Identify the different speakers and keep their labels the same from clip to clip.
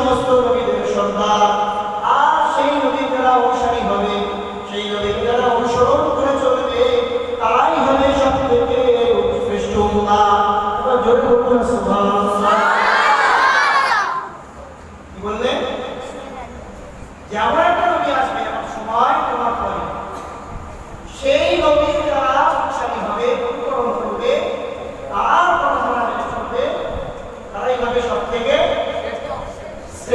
Speaker 1: সমস্ত নবীদের সন্তান আর সেই নবীর দ্বারা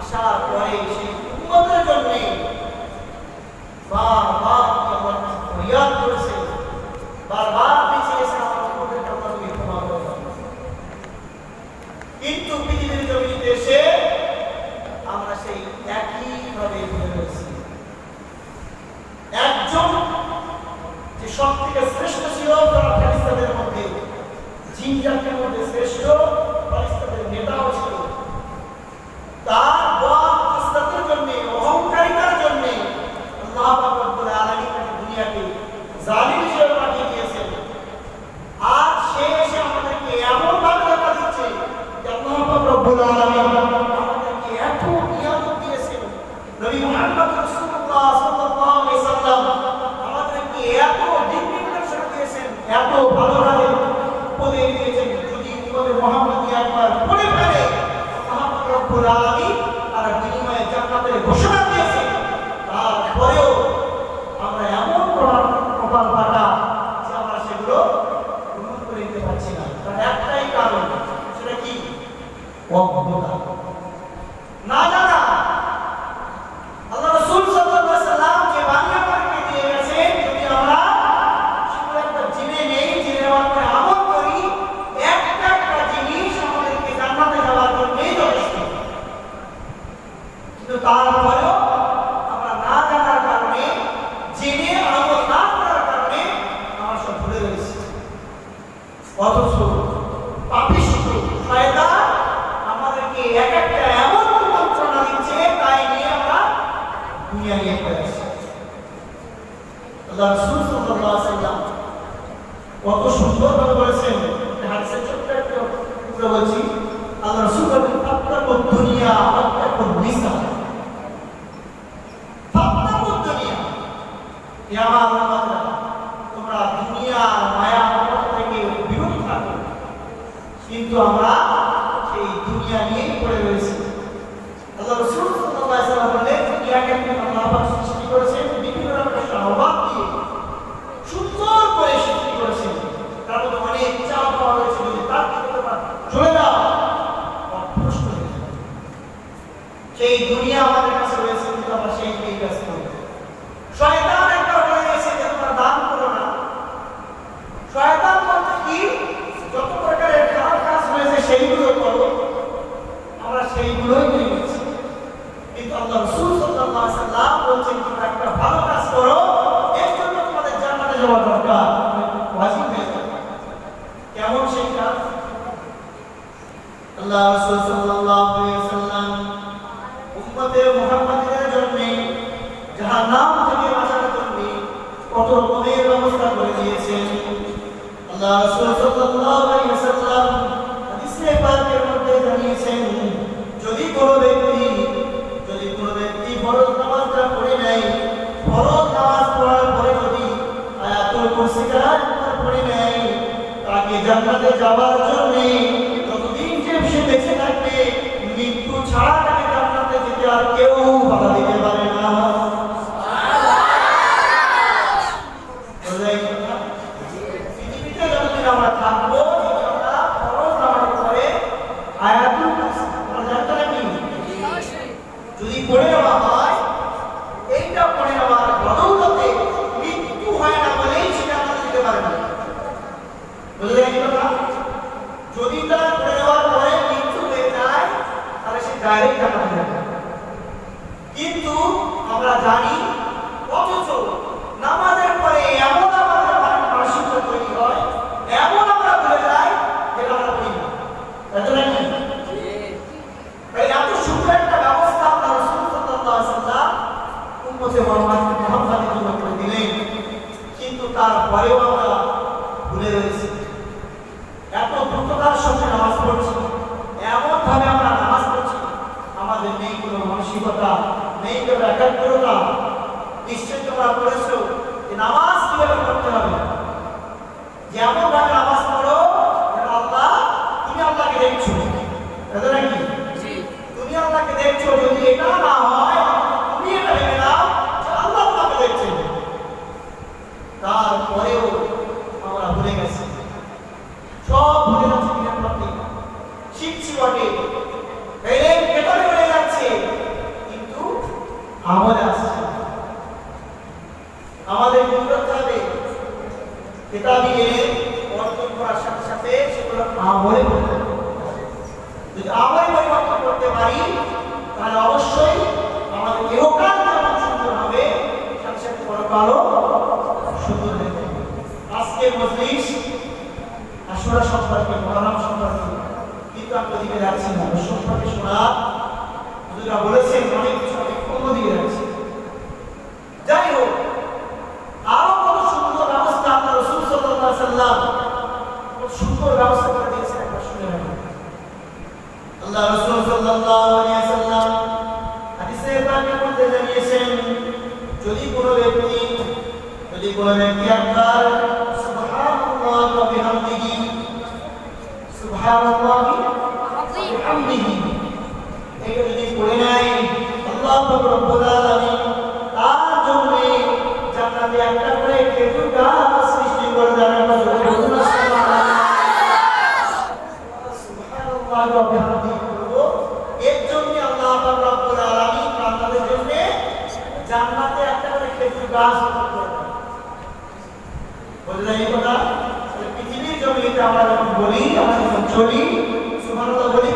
Speaker 1: আসার পরে সেই উন্মতের জন্য কিন্তু পৃথিবীর জমিতে আমরা সেই একইভাবে রয়েছি। একজন যে সব থেকে শ্রেষ্ঠ ছিল, তারা ফেরিস্তাদের মধ্যে জিনজাতের মধ্যে শ্রেষ্ঠ তারপরেও আমরা না জানার কারণে, জেনে আমল না করার কারণে আমরা সব ভুলে এক একটা এমন যন্ত্রণা তাই নিয়ে আমরা নিয়ে পড়ে আছি আল্লাহ সুন্দর সাল্লাল্লাহু আলাইহি কত সুন্দরভাবে বলেছেন হাদিসের ছোট্ট একটা টুকরো বলছি আল্লাহ রসুল বলেন আপনার দুনিয়া আপনার নিসা বিভিন্ন রকমের সুন্দর করে সৃষ্টি অনেক। সেই দুনিয়া আমাদের কাছে রয়েছে কিন্তু আমরা সেই দিকেই ব্যস্ত শয়তান একবার বলে গেছে যে তোমরা দান করো না শয়তান বলছে কি যত প্রকারের খারাপ কাজ হয়েছে সেইগুলো করো আমরা সেইগুলোই নিয়ে গেছি কিন্তু আল্লাহ রাসূল সাল্লাল্লাহু আলাইহি সাল্লাম বলছেন তোমরা একটা ভালো কাজ করো এর জন্য তোমাদের জান্নাতে যাওয়া দরকার ওয়াজিব হয়ে যাবে কেমন সেই কাজ আল্লাহ রাসূল সাল্লাল্লাহু আলাইহি সাল্লাম, উম্মতে মুহাম্মাদের জন্য জাহান্নাম থেকে বাঁচার জন্য কত রকমের ব্যবস্থা করে দিয়েছেন। আল্লাহ রাসূল সাল্লাল্লাহু আলাইহি সাল্লাম হাদিসে পাকের মধ্যে জানিয়েছেন, যদি কোনো ব্যক্তি, যদি কোনো ব্যক্তি ফরজ নামাজটা পড়ে নেয়, ফরজ নামাজ পড়ার পরে যদি আয়াতুল একবার পড়ে আমরা জানি, অথচ নামাজের পরে এমন আমাদের মানসিকতা তৈরি হয়, এমন আমরা ভুলে যাই যেটা আমরা করি না। এত সুন্দর একটা ব্যবস্থা আল্লাহ রাসূল সাল্লাল্লাহু আলাইহি সাল্লাম উম্মতে মুহাম্মদ মুহাম্মাদের জন্য করে দিলেন। কিন্তু আমরা ভুলে রয়েছি। এত দ্রুততার সঙ্গে নামাজ পড়ছি এমন ভাবে আমরা নামাজ পড়ছি, আমাদের নেই কোনো মানসিকতা কোনো একাগ্রতা নিশ্চয় তোমরা পড়েছো যে নামাজ কীভাবে পড়তে হবে? যেমন ভাবে নামাজ পড়ো আল্লাহ তুমি আল্লাহকে দেখছ তাদের নাকি তুমি আল্লাহকে দেখছ যদি এটা না হয় তুমি এটা ভেবে নাও যে আল্লাহ তোমাকে দেখছেন তারপরেও আমরা ভুলে গেছি সব ভুলে যাচ্ছে দিনের পর দিন শিখছি বটে এলেন ভেতরে হয়ে যাচ্ছে কিন্তু আমলে আসছে না। আমাদের কি করতে হবে এলেন অর্জন করার সাথে সাথে সেগুলো যদি সম্পর্কে কিন্তু আমি ওদিকে যাচ্ছি না। সম্পর্কে শোনা বলেছেন অনেক কিছু আমি অন্যদিকে যাচ্ছি যাই হোক আরও কত সুন্দর ব্যবস্থা আপনার রসুল সাল্লাল্লাহু আলাইহি সাল্লাম কত সুন্দর ব্যবস্থা করে দিয়েছেন একবার শুনে রাখুন আল্লাহ রসুল সাল্লাল্লাহু আলাইহি সাল্লাম হাদিসে পাকের মধ্যে জানিয়েছেন যদি কোনো ব্যক্তি যদি কোনো ব্যক্তি একবার সুবহানাল্লাহ ওয়া বিহামদিহি সুবহানাল্লাহ বিহামদিহি এটা যদি জন্য জান্নাতে একটা করে খেজুর গাছ সৃষ্টি করে আমরা না সুবহানাল্লাহ ওয়া বিহামদিহি বলব একটা করে বুঝলেন এই কথা আমরা যখন বলি আমরা যখন চলি সুভানতা বলি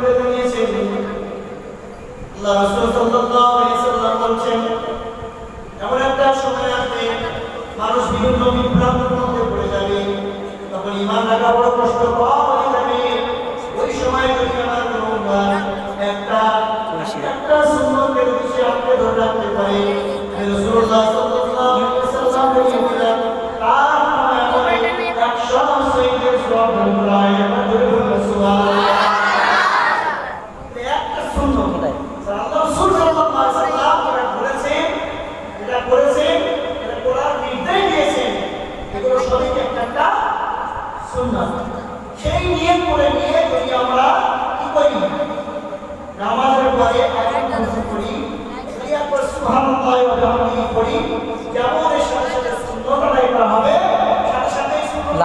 Speaker 1: করে নিয়েছেন। আল্লাহ রাসূল সাল্লাল্লাহু আলাইহি সাল্লাম বলেন এমন একটা সময় আসবে মানুষ বিভিন্ন বিভ্রান্তের মধ্যে পড়ে যাবে। তখন ঈমান রাখা বড় কষ্টকর